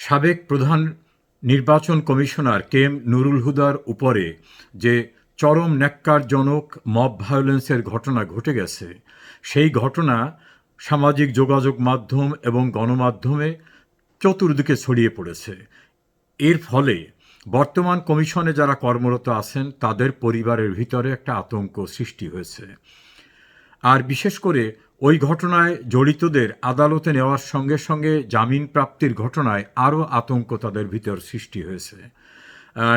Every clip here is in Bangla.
সাবেক প্রধান নির্বাচন কমিশনার কে এম নুরুল হুদার উপরে যে চরম ন্যাক্কারজনক মব ভায়োলেন্সের ঘটনা ঘটে গেছে, সেই ঘটনা সামাজিক যোগাযোগ মাধ্যম এবং গণমাধ্যমে চতুর্দিকে ছড়িয়ে পড়েছে। এর ফলে বর্তমান কমিশনে যারা কর্মরত আছেন, তাদের পরিবারের ভিতরে একটা আতঙ্ক সৃষ্টি হয়েছে। আর বিশেষ করে ওই ঘটনায় জড়িতদের আদালতে নেওয়ার সঙ্গে সঙ্গে জামিন প্রাপ্তির ঘটনায় আরও আতঙ্ক তাদের ভিতর সৃষ্টি হয়েছে।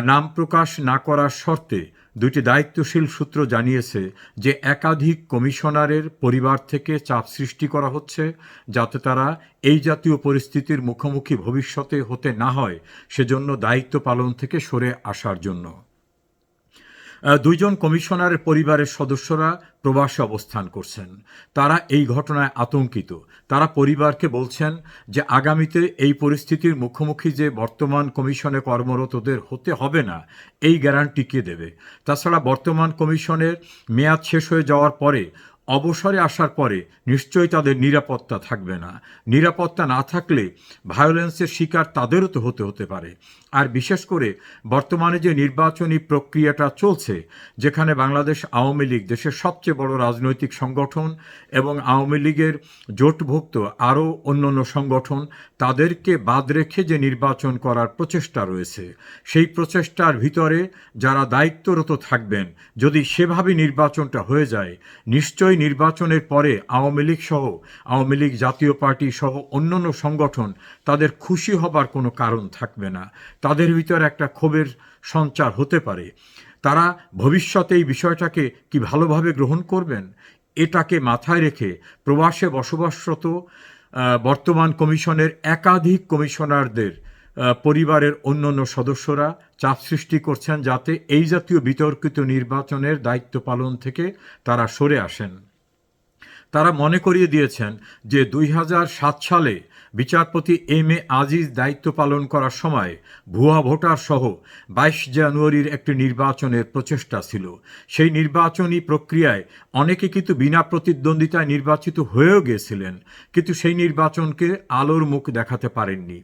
নাম প্রকাশ না করার শর্তে দুটি দায়িত্বশীল সূত্র জানিয়েছে যে একাধিক কমিশনারের পরিবার থেকে চাপ সৃষ্টি করা হচ্ছে, যাতে তারা এই জাতীয় পরিস্থিতির মুখোমুখি ভবিষ্যতে হতে না হয়, সেজন্য দায়িত্ব পালন থেকে সরে আসার জন্য। দুইজন কমিশনারের পরিবারের সদস্যরা প্রবাসে অবস্থান করছেন। তারা এই ঘটনায় আতঙ্কিত। তারা পরিবারকে বলছেন যে, আগামীতে এই পরিস্থিতির মুখোমুখি যে বর্তমান কমিশনে কর্মরতদের হতে হবে না, এই গ্যারান্টি কে দেবে? তাছাড়া বর্তমান কমিশনের মেয়াদ শেষ হয়ে যাওয়ার পরে অবসরে আসার পরে নিশ্চয়ই তাদের নিরাপত্তা থাকবে না। নিরাপত্তা না থাকলে ভায়োলেন্সের শিকার তাদেরও তো হতে হতে পারে। আর বিশেষ করে বর্তমানে যে নির্বাচনী প্রক্রিয়াটা চলছে, যেখানে বাংলাদেশ আওয়ামী লীগ দেশের সবচেয়ে বড় রাজনৈতিক সংগঠন এবং আওয়ামী লীগের জোটভুক্ত আরও অন্যান্য সংগঠন, তাদেরকে বাদ রেখে যে নির্বাচন করার প্রচেষ্টা রয়েছে, সেই প্রচেষ্টার ভিতরে যারা দায়িত্বরত থাকবেন, যদি সেভাবে নির্বাচনটা হয়ে যায়, নিশ্চয়ই নির্বাচনের পরে আওয়ামী লীগ সহ আওয়ামী লীগ জাতীয় পার্টি সহ অন্যান্য সংগঠন তাদের খুশি হবার কোনো কারণ থাকবে না। তাদের ভিতর একটা ক্ষোভের সঞ্চার হতে পারে। তারা ভবিষ্যতে এই বিষয়টাকে কি ভালোভাবে গ্রহণ করবেন, এটাকে মাথায় রেখে প্রবাসে বসবাসরত বর্তমান কমিশনের একাধিক কমিশনারদের পরিবারের অন্যান্য সদস্যরা চাপ সৃষ্টি করছেন যাতে এই জাতীয় বিতর্কিত নির্বাচনের দায়িত্ব পালন থেকে তারা সরে আসেন। তারা মনে করিয়ে দিয়েছেন যে দুই হাজার সাত সালে বিচারপতি এম এ আজিজ দায়িত্ব পালন করার সময় ভুয়া ভোটার সহ বাইশ জানুয়ারির একটি নির্বাচনের প্রচেষ্টা ছিল। সেই নির্বাচনী প্রক্রিয়ায় অনেকে কিন্তু বিনা প্রতিদ্বন্দ্বিতায় নির্বাচিত হয়েও গিয়েছিলেন কিন্তু সেই নির্বাচনকে আলোর মুখ দেখাতে পারেননি।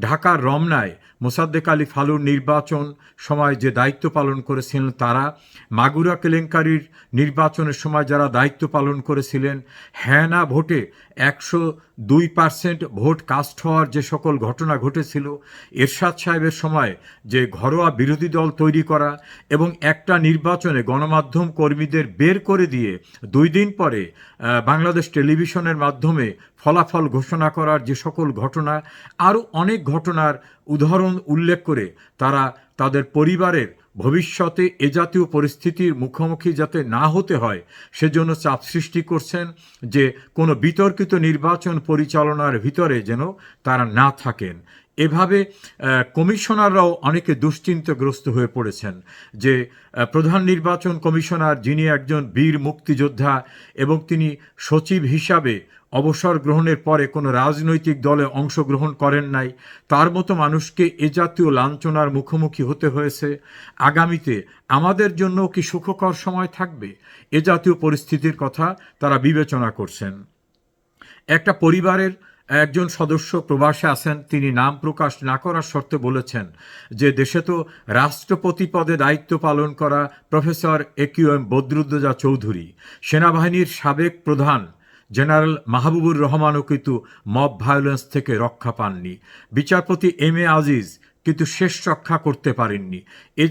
ঢাকার রমনায় মোসাদ্দেক আলী ফালুর নির্বাচন সময় যে দায়িত্ব পালন করেছিলেন তারা, মাগুরা কেলেঙ্কারির নির্বাচনের সময় যারা দায়িত্ব পালন করেছিলেন হ্যাঁ না ভোটে একশো দুই পার্সেন্ট ভোট কাস্ট হওয়ার যে সকল ঘটনা ঘটেছিল, এরশাদ সাহেবের সময় যে ঘরোয়া বিরোধী দল তৈরি করা এবং একটা নির্বাচনে গণমাধ্যম কর্মীদের বের করে দিয়ে দুই দিন পরে বাংলাদেশ টেলিভিশনের মাধ্যমে ফলাফল ঘোষণা করার যে সকল ঘটনা, আরও অনেক ঘটনার উদাহরণ উল্লেখ করে তারা তাদের পরিবারের ভবিষ্যতে এ জাতীয় পরিস্থিতির মুখোমুখি যাতে না হতে হয়, সেজন্য চাপ সৃষ্টি করছেন যে কোনো বিতর্কিত নির্বাচন পরিচালনার ভিতরে যেন তারা না থাকেন। এভাবে কমিশনাররাও অনেকে দুশ্চিন্তাগ্রস্ত হয়ে পড়েছেন যে প্রধান নির্বাচন কমিশনার যিনি একজন বীর মুক্তিযোদ্ধা এবং তিনি সচিব হিসাবে অবসর গ্রহণের পরে কোনো রাজনৈতিক দলে অংশগ্রহণ করেন নাই, তার মতো মানুষকে এ জাতীয় লাঞ্ছনার মুখোমুখি হতে হয়েছে। আগামীতে আমাদের জন্য কি সুখকর সময় থাকবে? এ জাতীয় পরিস্থিতির কথা তারা বিবেচনা করছেন। একটা পরিবারের একজন সদস্য প্রবাসে আছেন, তিনি নাম প্রকাশ না করার শর্তে বলেছেন যে দেশে তো রাষ্ট্রপতি পদে দায়িত্ব পালন করা professor A Q M Badruddoza Chowdhury. সেনাবাহিনীর সাবেক প্রধান জেনারেল মাহবুবুর রহমানও কিন্তু মব ভায়োলেন্স থেকে রক্ষা পাননি। বিচারপতি এম এ আজিজ কিন্তু শেষ রক্ষা করতে পারেননি। এ